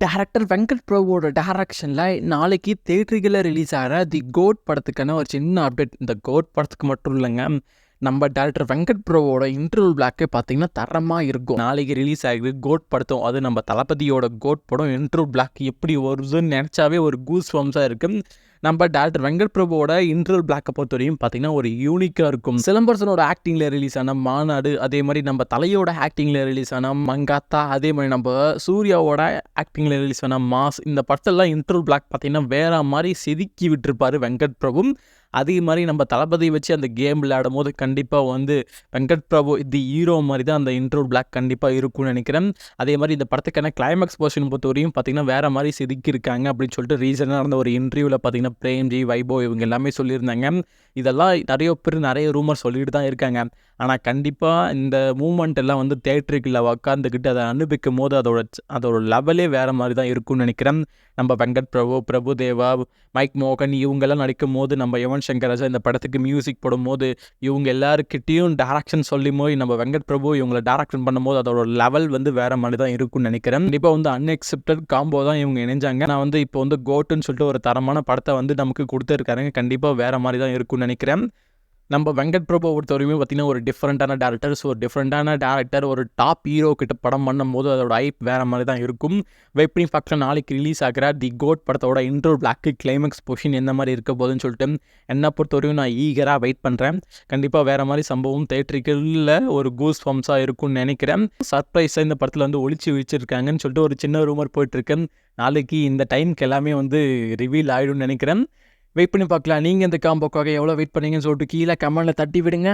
Director Venkat பிரபுவோட டேரக்ஷனில் நாளைக்கு தேட்டரிகளில் release ஆகிற the code படத்துக்கான ஒரு சின்ன அப்டேட் இந்த கோட் படத்துக்கு மட்டும் இல்லைங்க நம்ம டேரக்டர் வெங்கட் பிரபுவோட இன்டர்வல் பிளாக்கே பார்த்தீங்கன்னா தரமாக இருக்கும். நாளைக்கு ரிலீஸ் ஆகுது கோட் படத்தும் அது நம்ம தளபதியோட கோட் படம் இன்டர்வல் பிளாக் எப்படி வருதுன்னு நினச்சாவே ஒரு கூஸ் வம்ஸாக இருக்குது நம்ம டேரக்டர் வெங்கட் பிரபுவோட இன்டர்வல் பிளாக்கை பொறுத்த வரையும் பார்த்தீங்கன்னா ஒரு யூனிக்காக இருக்கும். சிலம்பரசனோட ஆக்டிங்கில் ரிலீஸ் ஆன மாநாடு அதே மாதிரி நம்ம தலையோட ஆக்டிங்கில் ரிலீஸ் ஆன மங்காத்தா அதே மாதிரி நம்ம சூர்யாவோட ஆக்டிங்கில் ரிலீஸ் ஆன மாஸ் இந்த படத்தெல்லாம் இன்டர்வல் பிளாக் பார்த்தீங்கன்னா வேற மாதிரி செதுக்கி விட்டுருப்பாரு வெங்கட் பிரபு. அதே மாதிரி நம்ம தளபதி வச்சு அந்த கேம் விளையாடும் போது கண்டிப்பாக வந்து வெங்கட் பிரபு தி ஹீரோ மாதிரி தான் அந்த இன்ட்ரோ பிளாக் கண்டிப்பாக இருக்கும்னு நினைக்கிறேன். அதே மாதிரி இந்த படத்துக்கான கிளைமேக்ஸ் போர்ஷன் பொறுத்த வரையும் பார்த்தீங்கன்னா வேற மாதிரி செதுக்கியிருக்காங்க அப்படின்னு சொல்லிட்டு ரீசனாக நடந்த ஒரு இன்டர்வியூவில் பார்த்தீங்கன்னா பிரேம்ஜி வைபோ இவங்க எல்லாமே சொல்லியிருந்தாங்க. இதெல்லாம் நிறைய பேர் நிறைய ரூமர் சொல்லிட்டு தான் இருக்காங்க. ஆனால் கண்டிப்பாக இந்த மூமெண்ட் எல்லாம் வந்து தேட்டருக்குள்ள உக்காந்துக்கிட்டு அதை அனுபவிக்கும் போது அதோட அதோட லெவலே வேறு மாதிரி தான் இருக்கும்னு நினைக்கிறேன். நம்ம வெங்கட் பிரபு பிரபு தேவா மைக் மோகன் இவங்கெல்லாம் நடிக்கும் போது நம்ம யுவன் சங்கர் ராஜா இந்த படத்துக்கு மியூசிக் போடும்போது இவங்க எல்லாருக்கிட்டேயும் டேரக்ஷன் சொல்லி போய் நம்ம வெங்கட் பிரபு இவங்களை டேரக்ஷன் பண்ணும்போது அதோட லெவல் வந்து வேறு மாதிரி தான் இருக்கும்னு நினைக்கிறேன். கண்டிப்பாக வந்து அன்எக்செப்டட் காம்போ தான் இவங்க இணைஞ்சாங்க. நான் வந்து இப்போ வந்து கோட்டுன்னு சொல்லிட்டு ஒரு தரமான படத்தை வந்து நமக்கு கொடுத்துருக்காருங்க. கண்டிப்பாக வேறு மாதிரி தான் இருக்கும்னு நினைக்கிறேன். நம்ம வெங்கட் பிரபு பொறுத்தவரையுமே பார்த்திங்கன்னா ஒரு டிஃப்ரெண்ட்டான டேரக்டர் ஸோ டிஃப்ரெண்ட்டான டேரக்டர் ஒரு டாப் ஹீரோ கிட்ட படம் பண்ணும்போது அதோட ஐப் வேறு மாதிரி தான் இருக்கும். வெயிட் பண்ணி நாளைக்கு ரிலீஸ் ஆகிற தி கோட் படத்தோட இன்ட்ரோ பிளாக்கு கிளைமேக்ஸ் பொஷின் எந்த மாதிரி இருக்க போகுதுன்னு சொல்லிட்டு என்னை பொறுத்தவரையும் நான் ஈகராக வெயிட் பண்ணுறேன் கண்டிப்பாக வேறு மாதிரி சம்பவம் தேட்டரிக்கலில் ஒரு கூஸ் ஃபார்ம்ஸாக இருக்கும்னு நினைக்கிறேன். சர்ப்ரைஸாக இந்த படத்தில் வந்து ஒழிச்சு வச்சுருக்காங்கன்னு சொல்லிட்டு ஒரு சின்ன ரூமர் போயிட்டுருக்கேன் நாளைக்கு இந்த டைம்க்கு எல்லாமே வந்து ரிவீல் ஆகிடும்னு நினைக்கிறேன். வெயிட் பண்ணி பார்க்கலாம். நீங்கள் இந்த காம்போக்காக எவ்வளோ வெயிட் பண்ணீங்கன்னு சொல்லிட்டு கீழே கமெண்டில் தட்டி விடுங்க.